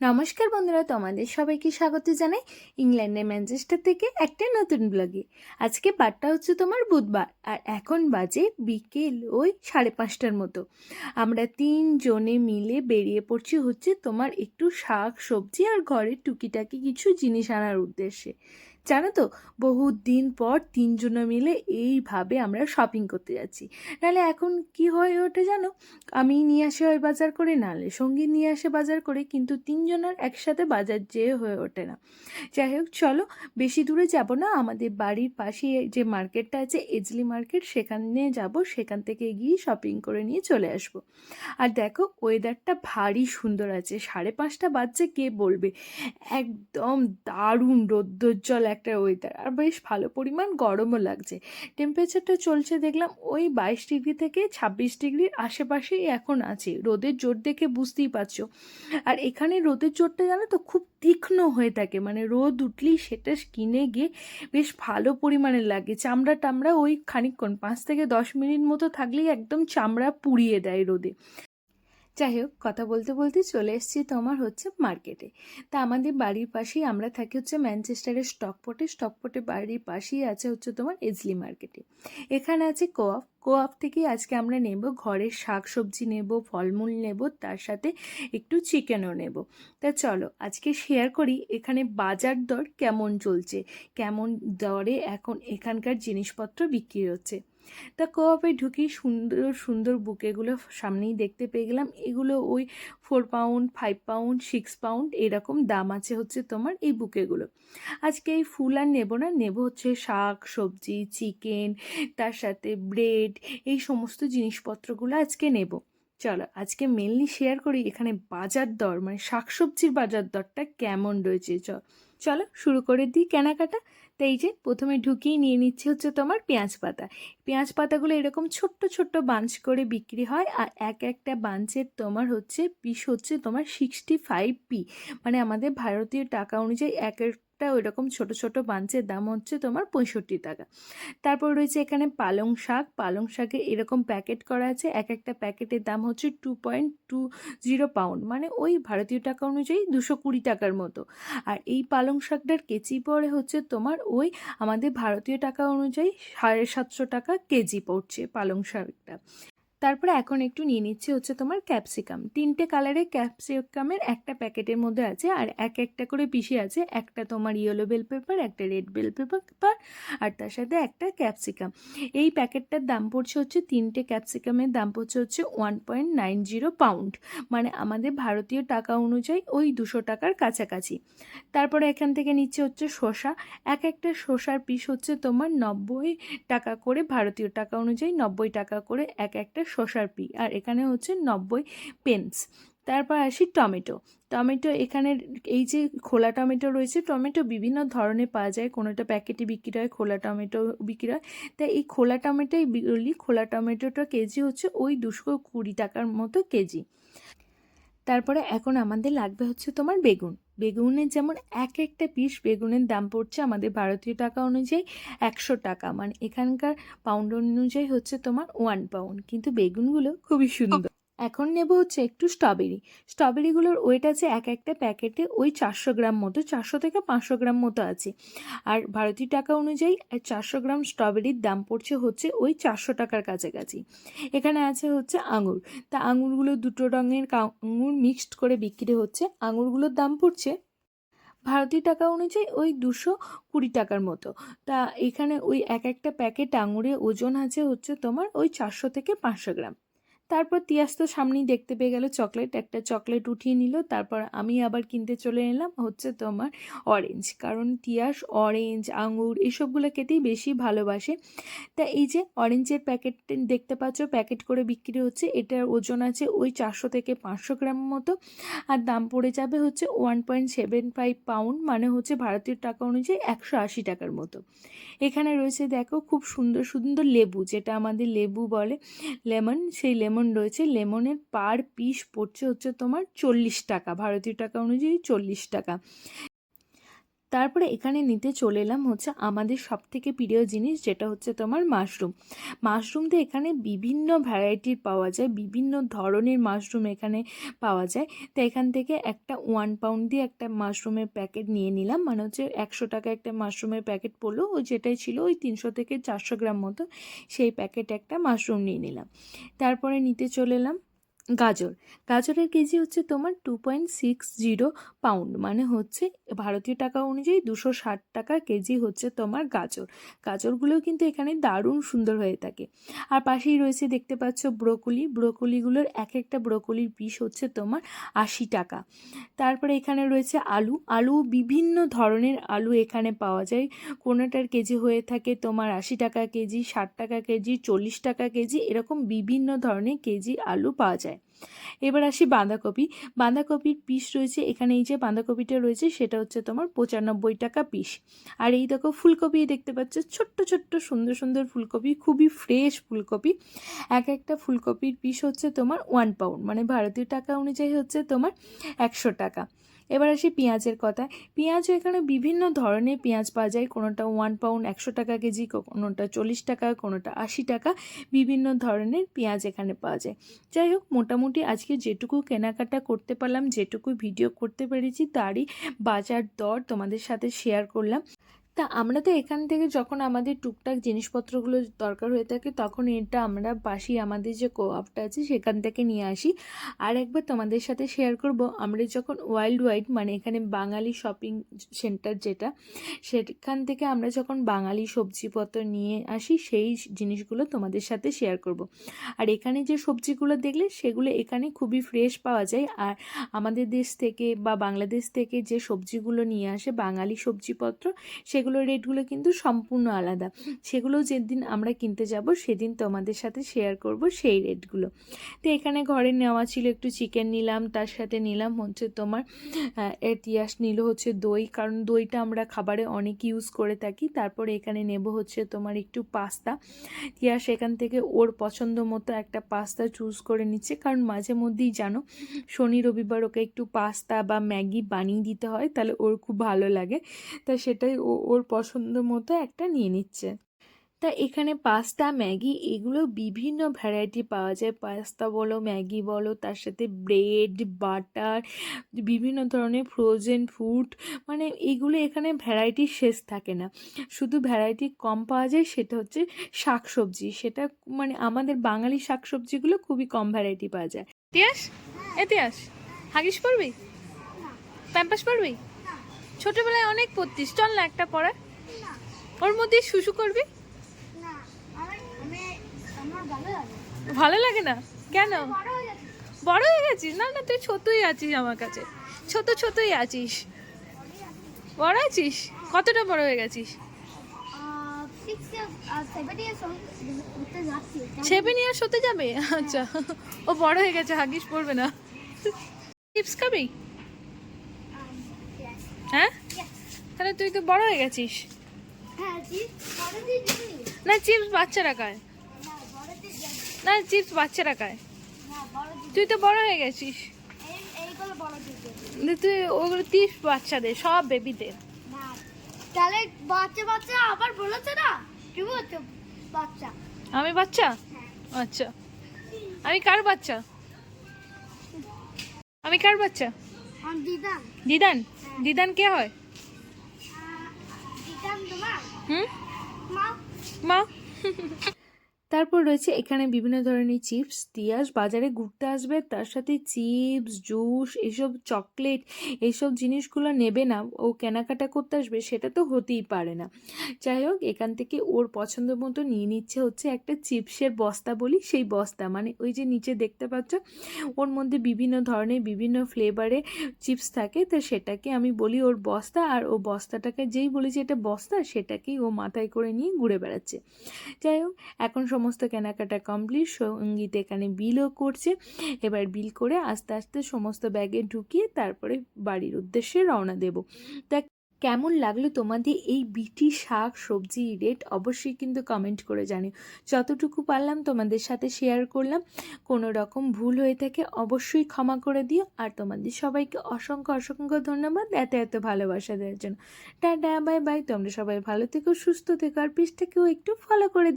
নমস্কার বন্ধুরা, তোমাদের সবাইকে স্বাগত জানাই ইংল্যান্ডের ম্যানচেস্টার থেকে একটা নতুন ব্লগে। আজকে বারটা হচ্ছে তোমার বুধবার, আর এখন বাজে বিকেল ওই সাড়ে পাঁচটার মতো। আমরা তিনজনে মিলে বেরিয়ে পড়ছি হচ্ছে তোমার একটু শাক, সবজি আর ঘরের টুকিটাকি কিছু জিনিস আনার উদ্দেশ্যে। জানো তো বহু দিন পর তিনজনে মিলে এইভাবে আমরা শপিং করতে যাচ্ছি। নাহলে এখন কি হয়ে ওঠে জানো? আমি নিয়ে আসে হয় বাজার করে, নাহলে সঙ্গী নিয়ে আসে বাজার করে, কিন্তু তিনজনের একসাথে বাজার যেয়ে হয়ে ওঠে না। যাই হোক, চলো, বেশি দূরে যাব না, আমাদের বাড়ির পাশে যে মার্কেটটা আছে এজলি মার্কেট সেখানে যাব, সেখান থেকে গিয়ে শপিং করে নিয়ে চলে আসব। আর দেখো ওয়েদারটা ভারী সুন্দর আছে, সাড়ে পাঁচটা বাজছে, কে বলবে? একদম দারুণ রৌদ্রোজ্জ্বল একটা ওয়েদার আর বেশ ভালো পরিমাণ গরমও লাগছে। টেম্পারেচারটা চলছে দেখলাম ওই বাইশ ডিগ্রি থেকে ছাব্বিশ ডিগ্রির আশেপাশেই এখন আছে। রোদের জোর দেখে বুঝতেই পারছ। আর এখানে রোদের জোরটা জানো তো খুব তীক্ষ্ণ হয়ে থাকে। মানে রোদ উঠলেই সেটা স্কিনে গিয়ে বেশ ভালো পরিমাণে লাগে। চামড়া টামড়া ওই খানিকক্ষণ, পাঁচ থেকে দশ মিনিট মতো থাকলেই একদম চামড়া পুড়িয়ে দেয় রোদে। যাই হোক, কথা বলতে বলতে চলে এসেছি তোমার হচ্ছে মার্কেটে তা আমাদের বাড়ির পাশেই, আমরা থাকি হচ্ছে ম্যানচেস্টারের স্টকপটে স্টকপটে বাড়ির পাশেই আছে হচ্ছে তোমার এজলি মার্কেটে এখানে আছে কোঅপ কোঅপ থেকেই আজকে আমরা নেব, ঘরের শাক সবজি নেব, ফলমূল নেব, তার সাথে একটু চিকেনও নেব। তা চলো, আজকে শেয়ার করি, এখানে বাজার দর কেমন চলছে? কেমন দরে এখন এখানকার জিনিসপত্র বিক্রি হচ্ছে? তা কোঅপে ঢুকি সুন্দর সুন্দর বুকেগুলো সামনেই দেখতে পেয়ে গেলাম। এগুলো ওই four pound five pound six pound এরকম দাম আছে হচ্ছে তোমার এই বুকেগুলো আজকে এই ফুল আর নেব না, নেব হচ্ছে শাক, সবজি চিকেন তার সাথে ব্রেড এই সমস্ত জিনিসপত্রগুলো আজকে নেব। চলো আজকে মেনলি শেয়ার করি এখানে বাজার দর মানে শাকসবজির বাজার দরটা কেমন রয়েছে চলো শুরু করে দিই কেনাকাটা। তো এই যে প্রথমে ঢুকিয়ে নিয়ে নিচ্ছে হচ্ছে তোমার পেঁয়াজ পাতা। পেঁয়াজ পাতাগুলো এরকম ছোট্ট ছোট্ট বাঞ্চ করে বিক্রি হয় আর এক একটা বাঞ্চের তোমার হচ্ছে পিস হচ্ছে তোমার সিক্সটি ফাইভ পি মানে আমাদের ভারতীয় টাকা অনুযায়ী এক একটা ওইরকম ছোট ছোট বাঞ্চের দাম হচ্ছে তোমার পঁয়ষট্টি টাকা। তারপর রয়েছে এখানে পালং শাক। পালং শাকে এরকম প্যাকেট করা আছে। এক একটা প্যাকেটের দাম হচ্ছে two point two zero pound মানে ওই ভারতীয় টাকা অনুযায়ী দুশো কুড়ি টাকার মতো। আর এই পালং শাকটার কেজি পড়ে হচ্ছে তোমার ওই আমাদের ভারতীয় টাকা অনুযায়ী সাড়ে সাতশো টাকা কেজি পড়ছে পালং শাকটা। তারপরে এখন একটু নিয়ে নিচ্ছে হচ্ছে তোমার ক্যাপসিকাম তিনটে কালারের ক্যাপসিকামের একটা প্যাকেটের মধ্যে আছে আর এক একটা করে পিসে আছে। একটা তোমার ইয়েলো বেল পেপার একটা রেড বেল পেপার আর তার সাথে একটা ক্যাপসিকাম এই প্যাকেটটার দাম পড়ছে হচ্ছে, তিনটে ক্যাপসিকামের দাম পড়ছে হচ্ছে one point nine zero pound মানে আমাদের ভারতীয় টাকা অনুযায়ী ওই দুশো টাকার কাছাকাছি। তারপরে এখান থেকে নিচ্ছে হচ্ছে শসা। এক একটা শসার পিস হচ্ছে তোমার নব্বই টাকা করে, ভারতীয় টাকা অনুযায়ী নব্বই টাকা করে এক একটা শসার পি, আর এখানে হচ্ছে নব্বই পেন্স। তারপর আসি টমেটো। টমেটো এখানে এই যে খোলা টমেটো রয়েছে, টমেটো বিভিন্ন ধরনের পাওয়া যায়। কোনোটা প্যাকেটে বিক্রি হয়, খোলা টমেটো বিক্রি হয়। তাই এই খোলা টমেটোই বলি, খোলা টমেটোটা কেজি হচ্ছে ওই দুশো কুড়ি টাকার মতো কেজি। তারপরে এখন আমাদের লাগবে হচ্ছে তোমার বেগুন। বেগুনের যেমন এক একটা পিস বেগুনের দাম পড়ছে আমাদের ভারতীয় টাকা অনুযায়ী একশো টাকা। মানে এখানকার পাউন্ড অনুযায়ী হচ্ছে তোমার ওয়ান পাউন্ড কিন্তু বেগুনগুলো খুবই সুন্দর। এখন নেব হচ্ছে একটু স্ট্রবেরি। স্ট্রবেরিগুলোর ওয়েট আছে এক একটা প্যাকেটে ওই চারশো গ্রাম মতো, চারশো থেকে পাঁচশো গ্রাম মতো আছে। আর ভারতীয় টাকা অনুযায়ী চারশো গ্রাম স্ট্রবেরির দাম পড়ছে হচ্ছে ওই চারশো টাকার কাছাকাছি। এখানে আছে হচ্ছে আঙুর। তা আঙুরগুলো দুটো রঙের আঙুর মিক্সড করে বিক্রি হচ্ছে। আঙুরগুলোর দাম পড়ছে ভারতীয় টাকা অনুযায়ী ওই দুশো কুড়ি টাকার মতো। তা এখানে ওই এক একটা প্যাকেট আঙুরে ওজন আছে হচ্ছে তোমার ওই চারশো থেকে পাঁচশো গ্রাম। তারপর তিয়াস তো সামনেই দেখতে পেয়ে গেল চকলেট। একটা চকলেট উঠিয়ে নিল, তারপর আমি আবার কিনতে চলে এলাম হচ্ছে তোমার অরেঞ্জ কারণ তিয়াস অরেঞ্জ আঙুর এসবগুলো খেতেই বেশি ভালোবাসে। তা এই যে অরেঞ্জের প্যাকেট দেখতে পাচ্ছ প্যাকেট করে বিক্রি হচ্ছে, এটার ওজন আছে ওই চারশো থেকে পাঁচশো গ্রাম মতো। আর দাম পড়ে যাবে হচ্ছে one point seven five pound মানে হচ্ছে ভারতীয় টাকা অনুযায়ী একশো আশি টাকার মতো। এখানে রয়েছে দেখো খুব সুন্দর সুন্দর লেবু, যেটা আমাদের লেবু বলে, লেমন, সেই লেমন লেমন রয়েছে লেমনের পার পিস পড়ছে হচ্ছে তোমার চল্লিশ টাকা, ভারতীয় টাকা অনুযায়ী চল্লিশ টাকা। তারপরে এখানে নিতে চলে এলাম হচ্ছে আমাদের সব থেকে প্রিয় জিনিস যেটা হচ্ছে তোমার মাশরুম মাশরুম তো এখানে বিভিন্ন ভ্যারাইটির পাওয়া যায়, বিভিন্ন ধরনের মাশরুম এখানে পাওয়া যায়। তো এখান থেকে একটা ওয়ান পাউন্ড দিয়ে একটা মাশরুমের প্যাকেট নিয়ে নিলাম। মানে হচ্ছে একশো টাকা একটা মাশরুমের প্যাকেট পড়ল, ওই যেটাই ছিল ওই তিনশো থেকে চারশো গ্রাম মতো সেই প্যাকেট একটা মাশরুম নিয়ে নিলাম। তারপরে নিতে চলে এলাম গাজর। গাজরের কেজি হচ্ছে তোমার two point six zero pound মানে হচ্ছে ভারতীয় টাকা অনুযায়ী দুশো ষাট টাকা কেজি হচ্ছে তোমার গাজর। গাজরগুলোও কিন্তু এখানে দারুণ সুন্দর হয়ে থাকে। আর পাশেই রয়েছে দেখতে পাচ্ছ ব্রোকলি। ব্রোকলিগুলোর এক একটা ব্রোকলির পিস হচ্ছে তোমার আশি টাকা। তারপরে এখানে রয়েছে আলু। আলু বিভিন্ন ধরনের আলু এখানে পাওয়া যায়। কোনোটার কেজি হয়ে থাকে তোমার আশি টাকা কেজি, ষাট টাকা কেজি, চল্লিশ টাকা কেজি, এরকম বিভিন্ন ধরনের কেজি আলু পাওয়া যায়। এবার আসি বাঁধাকপি। বাঁধাকপির পিস রয়েছে, এখানে এই যে বাঁধাকপিটা রয়েছে, সেটা হচ্ছে তোমার পঁচানব্বই টাকা পিস আর এই দেখো ফুলকপি দেখতে পাচ্ছ, ছোট্ট ছোট্ট, সুন্দর সুন্দর ফুলকপি, খুবই ফ্রেশ ফুলকপি। এক একটা ফুলকপির পিস হচ্ছে তোমার ওয়ান পাউন্ড মানে ভারতীয় টাকা অনুযায়ী হচ্ছে তোমার একশো টাকা। এবার আসি পেঁয়াজের কথা। পেঁয়াজও এখানে বিভিন্ন ধরনের পেঁয়াজ পাওয়া যায়। কোনোটা ওয়ান পাউন্ড একশো টাকা কেজি, কোনোটা চল্লিশ টাকা, কোনোটা আশি টাকা। বিভিন্ন ধরনের পেঁয়াজ এখানে পাওয়া যায়। যাই হোক, মোটামুটি আজকে যেটুকু কেনাকাটা করতে পারলাম, যেটুকু ভিডিও করতে পেরেছি, তারই বাজার দর তোমাদের সাথে শেয়ার করলাম। তা আমরা তো এখান থেকে যখন আমাদের টুকটাক জিনিসপত্রগুলো দরকার হয়ে থাকে, তখন এটা আমরা পাশেই আমাদের যে কোঅপটা আছে সেখান থেকে নিয়ে আসি। আর একবার তোমাদের সাথে শেয়ার করব, আমরা যখন ওয়াইল্ড ওয়াইড মানে এখানে বাঙালি শপিং সেন্টার যেটা, সেখান থেকে আমরা যখন বাঙালি সবজিপত্র নিয়ে আসি, সেই জিনিসগুলো তোমাদের সাথে শেয়ার করব। আর এখানে যে সবজিগুলো দেখলে, সেগুলো এখানে খুবই ফ্রেশ পাওয়া যায়। আর আমাদের দেশ থেকে বা বাংলাদেশ থেকে যে সবজিগুলো নিয়ে আসে বাঙালি সবজিপত্র সেগুলোর রেটগুলো কিন্তু সম্পূর্ণ আলাদা। সেগুলো যেদিন আমরা কিনতে যাব, সেদিন তোমাদের সাথে শেয়ার করব সেই রেটগুলো। তো এখানে ঘরে নেওয়া ছিল একটু চিকেন নিলাম, তার সাথে নিলাম হচ্ছে তোমার এতিয়াস নিল হচ্ছে দই। কারণ দইটা আমরা খাবারে অনেক ইউজ করে থাকি। তারপরে এখানে নেব হচ্ছে তোমার একটু পাস্তা। তিয়াস এখান থেকে ওর পছন্দ মতো একটা পাস্তা চুজ করে নিচ্ছে। কারণ মাঝে মধ্যেই জানো, শনি রবিবার ওকে একটু পাস্তা বা ম্যাগি বানিয়ে দিতে হয়, তাহলে ওর খুব ভালো লাগে। তা সেটাই ও ওর পছন্দ মতো একটা নিয়ে নিচ্ছে। তা এখানে পাস্তা ম্যাগি এগুলো বিভিন্ন ভ্যারাইটি পাওয়া যায়। পাস্তা বলো ম্যাগি বলো তার সাথে ব্রেড বাটার বিভিন্ন ধরনের ফ্রোজেন ফুড মানে এগুলো এখানে ভ্যারাইটি শেষ থাকে না। শুধু ভ্যারাইটি কম পাওয়া যায় সেটা হচ্ছে শাকসবজি। সেটা মানে আমাদের বাঙালি শাকসবজিগুলো খুবই কম ভ্যারাইটি পাওয়া যায়। তিয়াস এতিয়াস হাগিস পড়বি? প্যাম্পাস পড়বি? ছোটবেলায় অনেক পড়তিস। চল না একটা পড়া ওর মধ্যে শুশু করবি? ভালো লাগে না? কেন? বড় হয়ে গেছিস? না না, তুই ছোটই আছিস আমার কাছে। ছোট, ছোটই আছিস। বড় আছিস? কতটা বড় হয়ে গেছিস? সেভেন ইয়ার্স হতে যাবে? আচ্ছা। ও বড় হয়ে গেছে, হাগিস পড়বে না। চিপস খাবি? হ্যাঁ? তাহলে তুই তো বড় হয়ে গেছিস। হ্যাঁ না চিপস বাচ্চারা খায়। না চিপস বাচ্চারা খায়। তুই তো বড় হয়ে গেছিস। তুই ওগুলো চিপস বাচ্চাদের সব বেবিদের তাহলে বাচ্চা বাচ্চা আবার বলেছে না? কি বলছো বাচ্চা? আমি বাচ্চা? হ্যাঁ। আচ্ছা। আমি কার বাচ্চা? আমি কার বাচ্চা? দিদান। দিদান? দিদান কে হয়? দিদান তোমার? হুম? মা? মা? তারপর রয়েছে এখানে বিভিন্ন ধরনের চিপস, তিয়াস, বাজারে ঘুরতে আসবে, তার সাথে চিপস, জুস, এসব চকলেট এইসব জিনিসগুলো নেবে না, ও কেনাকাটা করতে আসবে, সেটা তো হতেই পারে না। যাই হোক, এখান থেকে ওর পছন্দ মতো নিয়ে নিচ্ছে হচ্ছে একটা চিপসের বস্তা বলি, সেই বস্তা মানে ওই যে নিচে দেখতে পাচ্ছ, ওর মধ্যে বিভিন্ন ধরনের, বিভিন্ন ফ্লেভারে চিপস থাকে, তো সেটাকে আমি বলি ওর বস্তা, আর ও বস্তাটাকে যেই বলি যে এটা বস্তা, সেটাকেই ও মাথায় করে নিয়ে ঘুরে বেড়াচ্ছে। যাই হোক, এখন সমস্ত কেনাকাটা কমপ্লিট সংগীত এখানে বিলও করছে। এবার বিল করে আস্তে আস্তে সমস্ত ব্যাগে ঢুকিয়ে তারপরে বাড়ির উদ্দেশ্যে রওনা দেব। তা কেমন লাগল তোমাদের এই বিটি শাক সবজি রেট অবশ্যই কিন্তু কমেন্ট করে জানিও। যতটুকু পারলাম তোমাদের সাথে শেয়ার করলাম। কোনো রকম ভুল হয়ে থাকে অবশ্যই ক্ষমা করে দিও। আর তোমাদের সবাইকে অসংখ্য অসংখ্য ধন্যবাদ এত এত ভালোবাসা দেওয়ার জন্য। টাটা বাই বাই তোমরা সবাই ভালো থেকো, সুস্থ থেকো, আর পেজটাকেও একটু ফলো করে দিও।